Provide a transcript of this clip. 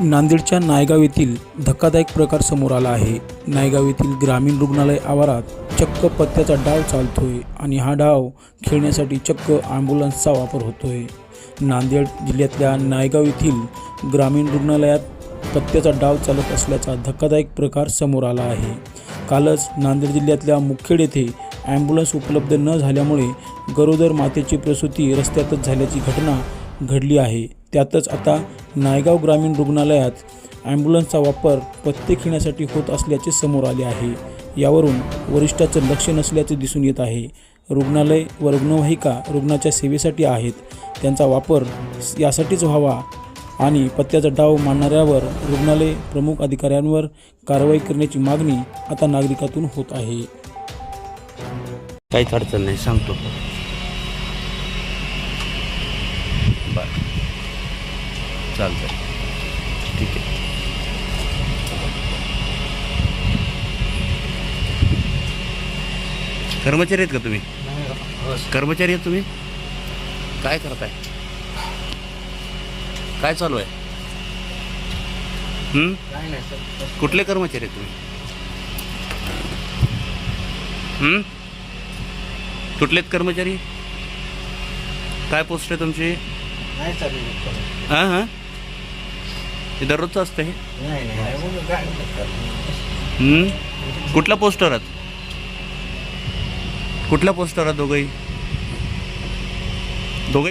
नांदेडच्या नायगाव येथील धक्कादायक प्रकार समोर आला आहे. नायगाव येथील ग्रामीण रुग्णालय आवारात चक्क पत्त्याचा डाव चालतोय आणि हा डाव खेळण्यासाठी चक्क ॲम्ब्युलन्सचा वापर होतोय. नांदेड जिल्ह्यातल्या नायगाव येथील ग्रामीण रुग्णालयात पत्त्याचा डाव चालत असल्याचा धक्कादायक प्रकार समोर आला आहे. कालच नांदेड जिल्ह्यातल्या मुखेड येथे ॲम्ब्युलन्स उपलब्ध न झाल्यामुळे गरोदर मातेची प्रसूती रस्त्यातच झाल्याची घटना घडली आहे. त्यातच आता नायगाव ग्रामीण रुग्णालयात ॲम्ब्युलन्सचा वापर पत्ते खेळण्यासाठी होत असल्याचे समोर आले आहे. यावरून वरिष्ठाचं लक्ष नसल्याचे दिसून येत आहे. रुग्णालय व रुग्णवाहिका रुग्णाच्या सेवेसाठी आहेत. त्यांचा वापर यासाठीच व्हावा आणि पत्त्याचा डाव मांडणाऱ्यावर रुग्णालय प्रमुख अधिकाऱ्यांवर कारवाई करण्याची मागणी आता नागरिकातून होत आहे. काहीच अडचण नाही सांगतो. चालतंय. ठीक आहे. कर्मचारी आहेत का तुम्ही? कर्मचारी आहेत तुम्ही? काय करताय? काय चालू आहे? हं? कुठले कर्मचारी आहेत तुम्ही? हं? कुठलेत कर्मचारी? काय पोस्ट आहे तुमची? हां हां? हे दररोजचं असतं हे? कुठला पोस्टर उगाच कुठल्या पोस्टर कुठल्या दोघंही? दोघंही